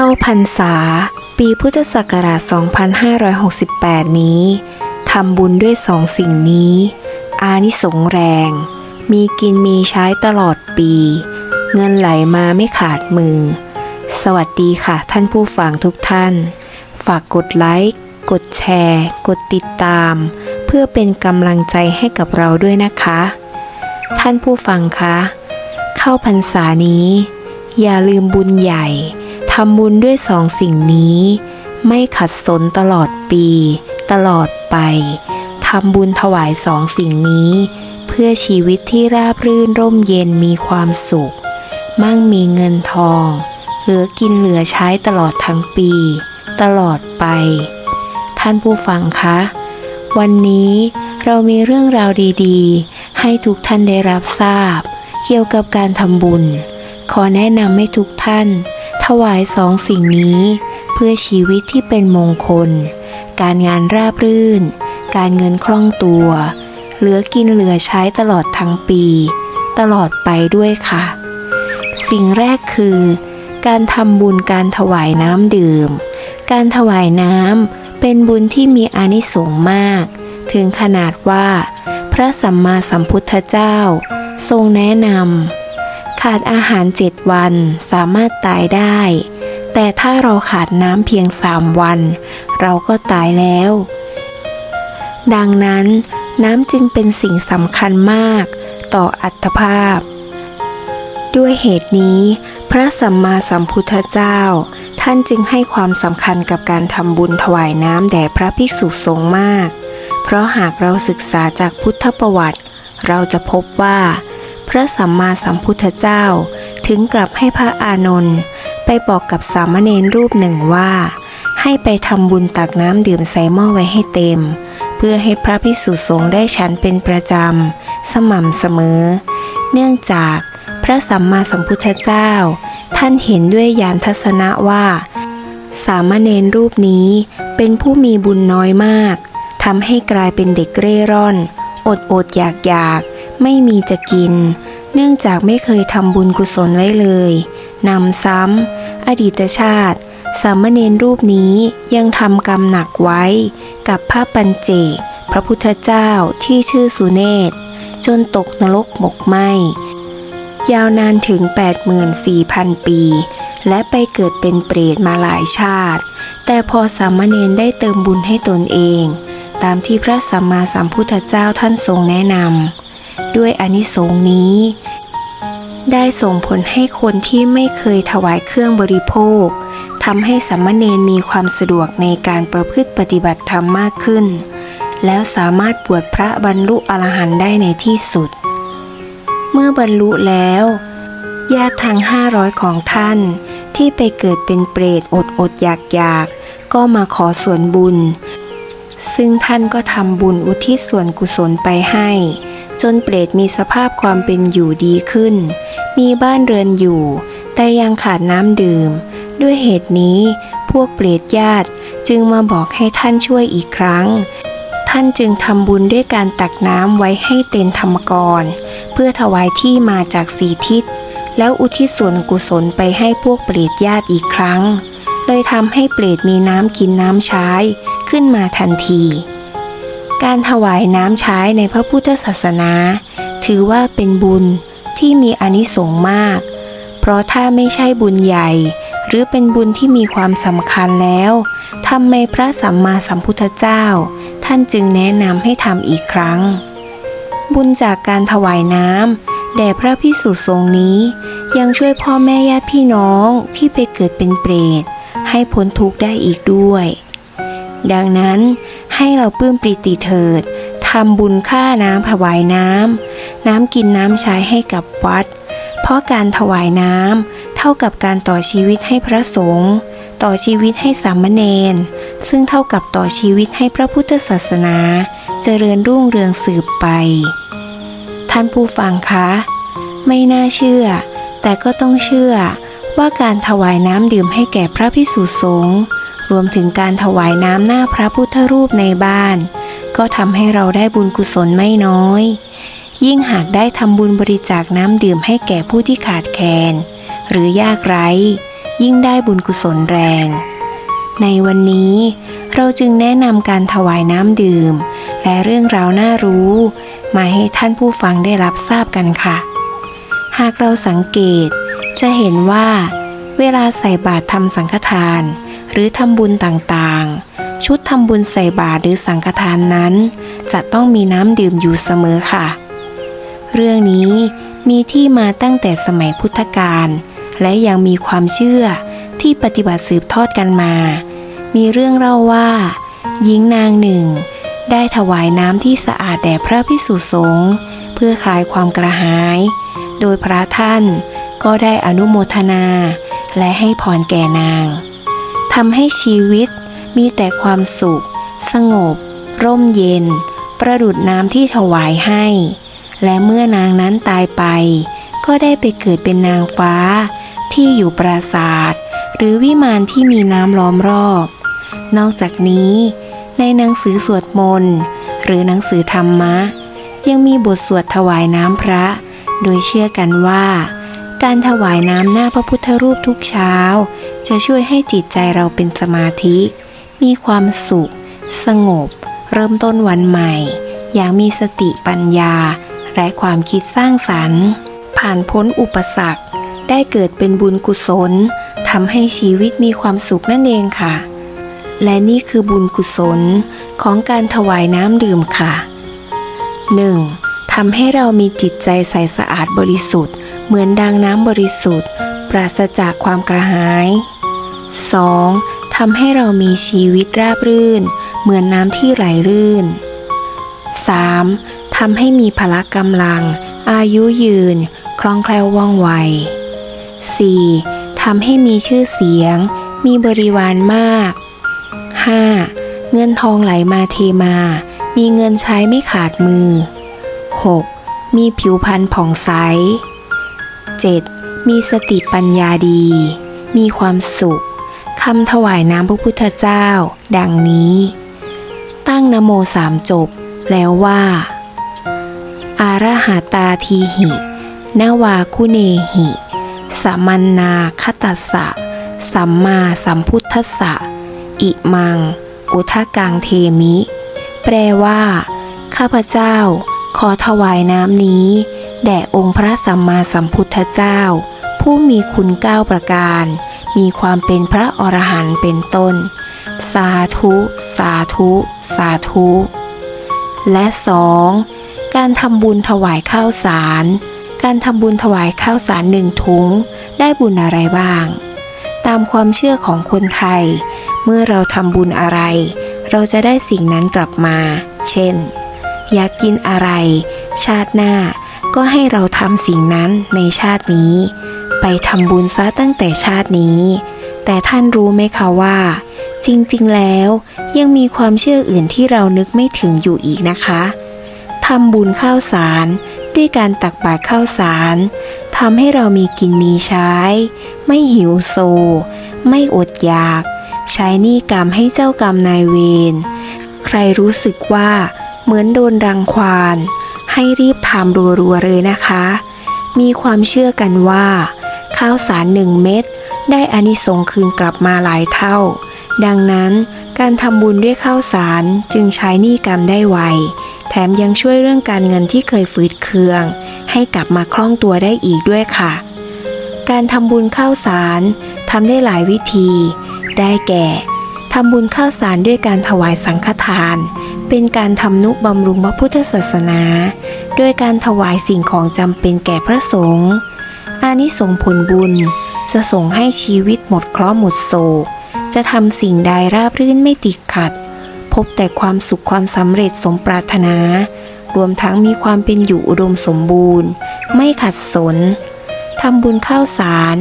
เข้าพรรษา ปีพุทธศักราช 2568 นี้ทำบุญด้วยสองสิ่งนี้ อานิสงแรง มีกินมีใช้ตลอดปี เงินไหลมาไม่ขาดมือ สวัสดีค่ะท่านผู้ฟังทุกท่าน ฝากกดไลค์ กดแชร์ กดติดตาม เพื่อเป็นกำลังใจให้กับเราด้วยนะคะ ท่านผู้ฟังคะ เข้าพรรษานี้ อย่าลืมบุญใหญ่ำบุญด้วยสองสิ่งนี้ ไม่ขัดสนตลอดปี ตลอดไปทำบุญถวายสองสิ่งนี้ เพื่อชีวิตที่ราบรื่นร่มเย็นมีความสุข มั่งมีเงินทอง เหลือกินเหลือใช้ตลอดทั้งปี ตลอดไป ท่านผู้ฟังคะ วันนี้เรามีเรื่องราวดีๆ ให้ทุกท่านได้รับทราบ เกี่ยวกับการทำบุญ ขอแนะนำให้ทุกท่าน ถวายสองสิ่งนี้ เพื่อชีวิตที่เป็นมงคล การงานราบรื่น การเงินคล่องตัว เหลือกินเหลือใช้ตลอดทั้งปี ตลอดไปด้วยค่ะ สิ่งแรกคือ การทำบุญการถวายน้ำดื่ม การถวายน้ำเป็นบุญที่มีอานิสงส์มาก ถึงขนาดว่า พระสัมมาสัมพุทธเจ้า ทรงแนะนำ ขาดอาหารเจ็ดวันสามารถตายได้ แต่ถ้าเราขาดน้ำเพียงสามวัน เราก็ตายแล้ว ดังนั้น น้ำจึงเป็นสิ่งสำคัญมากต่ออัตภาพ ด้วยเหตุนี้ พระสัมมาสัมพุทธเจ้า ท่านจึงให้ความสำคัญกับการทำบุญถวายน้ำแด่พระภิกษุสงฆ์มาก เพราะหากเราศึกษาจากพุทธประวัติ เราจะพบว่า พระสัมมาสัมพุทธเจ้า ถึงกลับให้พระอานนท์ไปบอกกับสามเณรรูปหนึ่งว่า ให้ไปทำบุญตักน้ำดื่มใส่หม้อไว้ให้เต็ม เพื่อให้พระภิกษุสงฆ์ได้ฉันเป็นประจำ สม่ำเสมอ เนื่องจากพระสัมมาสัมพุทธเจ้า ท่านเห็นด้วยญาณทัศนะว่า สามเณรรูปนี้เป็นผู้มีบุญน้อยมากทำให้กลายเป็นเด็กเร่ร่อน อดอดอยากอยาก ไม่มีจะกิน เนื่องจากไม่เคยทำบุญกุศลไว้เลยนำซ้ำอดีตชาติ สามเณรรูปนี้ยังทำกรรมหนักไว้ กับพระปัญเจก พระพุทธเจ้าที่ชื่อสุเนศจนตกนรกหมกไหมยาวนานถึง 84,000 ปี และไปเกิดเป็นเปรตมาหลายชาติ แต่พอสามเณรได้เติมบุญให้ตนเอง ตามที่พระสัมมาสัมพุทธเจ้าท่านทรงแนะนำ ด้วยอนิสงส์นี้ ได้ส่งผลให้คนที่ไม่เคยถวายเครื่องบริโภคทำให้สามเณรมีความสะดวกในการประพฤติปฏิบัติธรรมมากขึ้น แล้วสามารถบวชพระบรรลุอรหันต์ได้ในที่สุด เมื่อบรรลุแล้วญาติทางห้าร้อยของท่านที่ไปเกิดเป็นเปรตอดอดอยากอยากก็มาขอส่วนบุญ ซึ่งท่านก็ทำบุญอุทิศส่วนกุศลไปให้ จนเปรตมีสภาพความเป็นอยู่ดีขึ้น มีบ้านเรือนอยู่ แต่ยังขาดน้ำดื่ม ด้วยเหตุนี้พวกเปรตญาติจึงมาบอกให้ท่านช่วยอีกครั้ง ท่านจึงทำบุญด้วยการตักน้ำไว้ให้เต็นธรรมกร เพื่อถวายที่มาจากสีทิศ แล้วอุทิศส่วนกุศลไปให้พวกเปรตญาติอีกครั้ง เลยทำให้เปรตมีน้ำกินน้ำใช้ ขึ้นมาทันที การถวายน้ำใช้ในพระพุทธศาสนา ถือว่าเป็นบุญที่มีอนิสงส์มาก เพราะถ้าไม่ใช่บุญใหญ่ หรือเป็นบุญที่มีความสำคัญแล้วทำไมพระสัมมาสัมพุทธเจ้า ท่านจึงแนะนำให้ทำอีกครั้ง บุญจากการถวายน้ำแด่พระพิสุสงฆ์นี้ ยังช่วยพ่อแม่ญาติพี่น้องที่ไปเกิดเป็นเปรตให้พ้นทุกข์ได้อีกด้วย ดังนั้น ให้เราปลื้มปรีติเถิดทำบุญค่าน้ำถวายน้ำน้ำกินน้ำใช้ให้กับวัด เพราะการถวายน้ำเท่ากับการต่อชีวิตให้พระสงฆ์ต่อชีวิตให้สามเณรซึ่งเท่ากับต่อชีวิตให้พระพุทธศาสนา เจริญรุ่งเรืองสืบไป ท่านผู้ฟังคะ ไม่น่าเชื่อ แต่ก็ต้องเชื่อว่าการถวายน้ำดื่มให้แก่พระพิสุสงฆ์ รวมถึงการถวายน้ำหน้าพระพุทธรูปในบ้าน ก็ทำให้เราได้บุญกุศลไม่น้อย ยิ่งหากได้ทำบุญบริจาคน้ำดื่มให้แก่ผู้ที่ขาดแคลนหรือยากไร้ ยิ่งได้บุญกุศลแรง ในวันนี้ เราจึงแนะนำการถวายน้ำดื่ม และเรื่องราวน่ารู้ มาให้ท่านผู้ฟังได้รับทราบกันค่ะ หากเราสังเกตจะเห็นว่า เวลาใส่บาตรทำสังฆทาน หรือทำบุญต่างๆ ชุดทำบุญใส่บาตรหรือสังฆทานนั้น จะต้องมีน้ำดื่มอยู่เสมอค่ะ เรื่องนี้มีที่มาตั้งแต่สมัยพุทธกาลและยังมีความเชื่อที่ปฏิบัติสืบทอดกันมา มีเรื่องเล่าว่าหญิงนางหนึ่ง ได้ถวายน้ำที่สะอาดแด่พระพิสุสงฆ์เพื่อคลายความกระหาย โดยพระท่านก็ได้อนุโมทนา และให้พรแก่นาง ทำให้ชีวิตมีแต่ความสุข สงบ ร่มเย็น ประดุดน้ำที่ถวายให้ และเมื่อนางนั้นตายไป ก็ได้ไปเกิดเป็นนางฟ้า ที่อยู่ปราสาท หรือวิมานที่มีน้ำล้อมรอบ นอกจากนี้ ในหนังสือสวดมนต์ หรือหนังสือธรรมะ ยังมีบทสวดถวายน้ำพระ โดยเชื่อกันว่า การถวายน้ำหน้าพระพุทธรูปทุกเช้า จะช่วยให้จิตใจเราเป็นสมาธิ มีความสุข สงบ เริ่มต้นวันใหม่ อย่างมีสติปัญญา และความคิดสร้างสรรค์ ผ่านพ้นอุปสรรค ได้เกิดเป็นบุญกุศลทำให้ชีวิตมีความสุขนั่นเองค่ะ และนี่คือบุญกุศลของการถวายน้ำดื่มค่ะ 1. ทำให้เรามีจิตใจใสสะอาดบริสุทธิ์ เหมือนดังน้ำบริสุทธิ์ ปราศจากความกระหาย 2. ทำให้เรามีชีวิตราบรื่น เหมือนน้ำที่ไหลรื่น 3. ทำให้มีพละกำลัง อายุยืน คล่องแคล่วว่องไว 4. ทำให้มีชื่อเสียง มีบริวารมาก 5. เงินทองไหลมาเทมา มีเงินใช้ไม่ขาดมือ 6. มีผิวพรรณผ่องใส 7. มีสติปัญญาดี มีความสุขคำถวายน้ำพระพุทธเจ้า ดังนี้ ตั้งนโมสามจบ แล้วว่า อาระหาตาทีหินาวาคุเนหิสัมมันนาคตัสสะ สัมมาสัมพุทธัสสะ อิมัง อุทกังเทมิ แปลว่า ข้าพเจ้า ขอถวายน้ำนี้ แด่องค์พระสัมมาสัมพุทธเจ้า ผู้มีคุณเก้าประการ มีความเป็นพระอรหันต์เป็นต้น สาธุ สาธุ สาธุ และสองการทำบุญถวายข้าวสาร การทำบุญถวายข้าวสารหนึ่งถุง ได้บุญอะไรบ้าง ตามความเชื่อของคนไทย เมื่อเราทำบุญอะไร เราจะได้สิ่งนั้นกลับมา เช่น อยากกินอะไร ชาติหน้า ก็ให้เราทำสิ่งนั้นในชาตินี้ ไปทำบุญซะตั้งแต่ชาตินี้ แต่ท่านรู้ไหมคะว่า จริงๆแล้วยังมีความเชื่ออื่นที่เรานึกไม่ถึงอยู่อีกนะคะทำบุญข้าวสารด้วยการตักบาตรข้าวสารทำให้เรามีกินมีใช้ ไม่หิวโซ ไม่อดอยาก ใช้หนี้กรรมให้เจ้ากรรมนายเวรใครรู้สึกว่าเหมือนโดนรังควาน ให้รีบทำรัวๆเลยนะคะ มีความเชื่อกันว่า ข้าวสารหนึ่งเม็ดได้อานิสงส์คืนกลับมาหลายเท่า ดังนั้นการทำบุญด้วยข้าวสารจึงใช้หนี้กรรมได้ไว แถมยังช่วยเรื่องการเงินที่เคยฝืดเคือง ให้กลับมาคล่องตัวได้อีกด้วยค่ะ การทำบุญข้าวสารทำได้หลายวิธี ได้แก่ทำบุญข้าวสารด้วยการถวายสังฆทาน เป็นการทำนุบำรุงพระพุทธศาสนา โดยการถวายสิ่งของจำเป็นแก่พระสงฆ์อานิสงส์ผลบุญ จะส่งให้ชีวิตหมดเคราะห์หมดโศก จะทำสิ่งใดราบรื่นไม่ติดขัด พบแต่ความสุขความสำเร็จสมปรารถนา รวมทั้งมีความเป็นอยู่อุดมสมบูรณ์ ไม่ขัดสนทำบุญข้าวสาร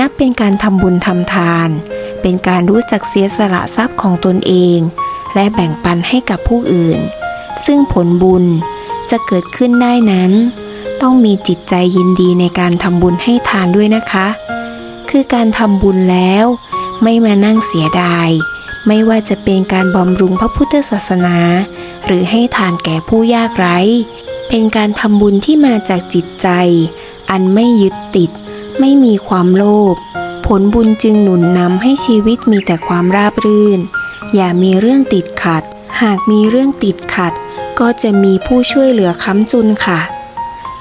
นับเป็นการทำบุญทำทาน เป็นการรู้จักเสียสละทรัพย์ของตนเอง และแบ่งปันให้กับผู้อื่น ซึ่งผลบุญจะเกิดขึ้นได้นั้น ต้องมีจิตใจยินดีในการทำบุญให้ทานด้วยนะคะ คือการทำบุญแล้ว ไม่มานั่งเสียดาย ไม่ว่าจะเป็นการบำรุงพระพุทธศาสนา หรือให้ทานแก่ผู้ยากไร้ เป็นการทำบุญที่มาจากจิตใจ อันไม่ยึดติด ไม่มีความโลภผผลบุญจึงหนุนนำให้ชีวิตมีแต่ความราบรื่น อย่ามีเรื่องติดขัด หากมีเรื่องติดขัด ก็จะมีผู้ช่วยเหลือค้ำจุนค่ะ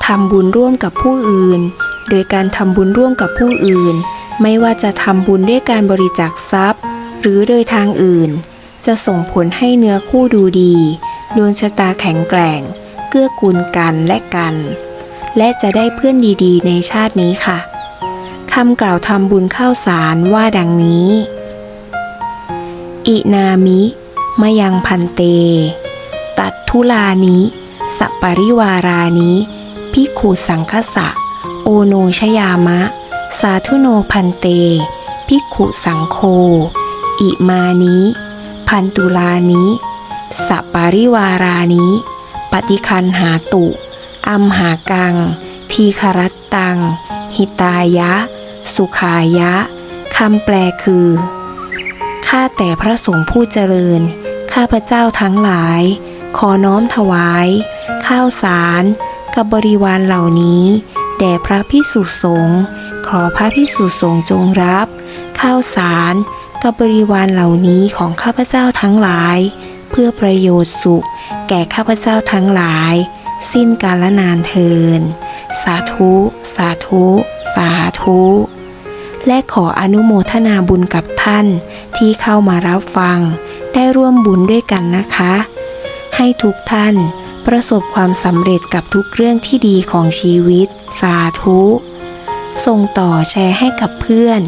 ทำบุญร่วมกับผู้อื่น โดยการทำบุญร่วมกับผู้อื่น ไม่ว่าจะทำบุญด้วยการบริจาคทรัพย์ หรือโดยทางอื่น จะส่งผลให้เนื้อคู่ดูดีดวงชะตาแข็งแกร่ง เกื้อกูลกันและกัน และจะได้เพื่อนดีๆ ในชาตินี้ค่ะคำกล่าวทำบุญข้าวสารว่าดังนี้ อินามิมะยังพันเต ตัดทุลานิสัปริวารานิพิกขุสังคสะ โอโนชยามะ สาธุโนพันเต พิกขุสังโค อิมานิพันตุลานิสัปริวารานิปฏิคันหาตุ อัมหากัง ทีคารัตตัง หิตายะ สุขายะคำแปลคือ ข้าแต่พระสงฆ์ผู้เจริญ ข้าพระเจ้าทั้งหลาย ขอน้อมถวาย ข้าวสาร กับบริวารเหล่านี้ แด่พระพิสุสงฆ์ขอพระพิสุสงฆ์จงรับ ข้าวสาร กับบริวารเหล่านี้ของข้าพเจ้าทั้งหลาย เพื่อประโยชน์สุข แก่ข้าพเจ้าทั้งหลาย สิ้นกาลนานเทินสาธุ สาธุ สาธุ และขออนุโมทนาบุญกับท่าน ที่เข้ามารับฟัง ได้ร่วมบุญด้วยกันนะคะ ให้ทุกท่านประสบความสำเร็จกับทุกเรื่องที่ดีของชีวิต สาธุ ส่งต่อแชร์ให้กับเพื่อน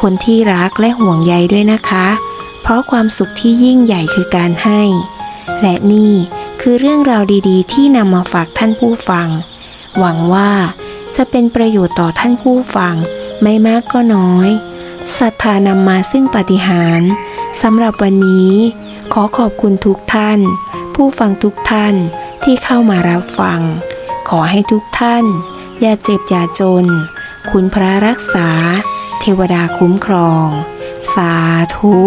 คนที่รักและห่วงใยด้วยนะคะ เพราะความสุขที่ยิ่งใหญ่คือการให้ และนี่คือเรื่องราวดีๆ ที่นำมาฝากท่านผู้ฟัง หวังว่าจะเป็นประโยชน์ต่อท่านผู้ฟัง ไม่มากก็น้อยศรัทธานำมาซึ่งปฏิหารสำหรับวันนี้ ขอขอบคุณทุกท่าน ผู้ฟังทุกท่านที่เข้ามารับฟัง ขอให้ทุกท่าน อย่าเจ็บอย่าจน คุณพระรักษา เทวดาคุ้มครอง สาธุ